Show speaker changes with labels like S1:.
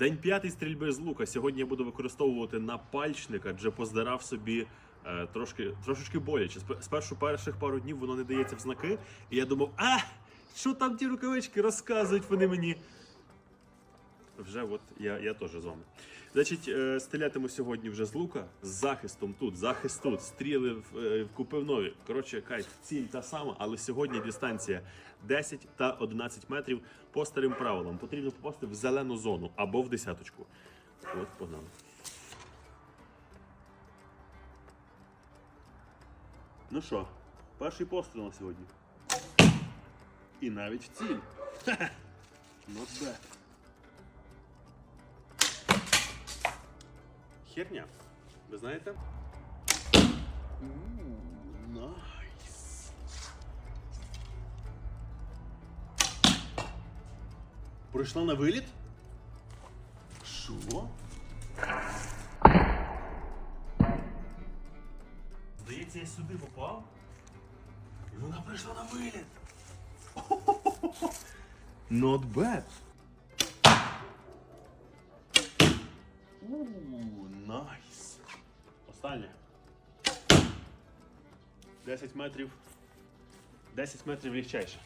S1: День п'ятий стрільби з лука. Сьогодні я буду використовувати напальчник, адже поздирав собі е, трошки, трошечки боляче. Спершу перших пару днів воно не дається в знаки, і я думав, а що там ті рукавички розказують вони мені. Вже от я, я теж з вами. Значить, е, стрілятиму сьогодні вже з лука, з захистом тут, захист тут, стріли в- е, купив нові. Коротше, кайф, ціль та сама, але сьогодні дистанція 10 та 11 метрів по старим правилам. Потрібно попасти в зелену зону або в десяточку. От, погнали. Ну що, перший постріл на сьогодні. І навіть в ціль. Not bad. Херня. Ви знаєте? Найс. Пройшла на виліт? Що? Здається, я сюди попав. І вона прийшла на виліт. Not bad. Ууу, Найс. Останнє. 10 метрів. 10 метрів легчайше.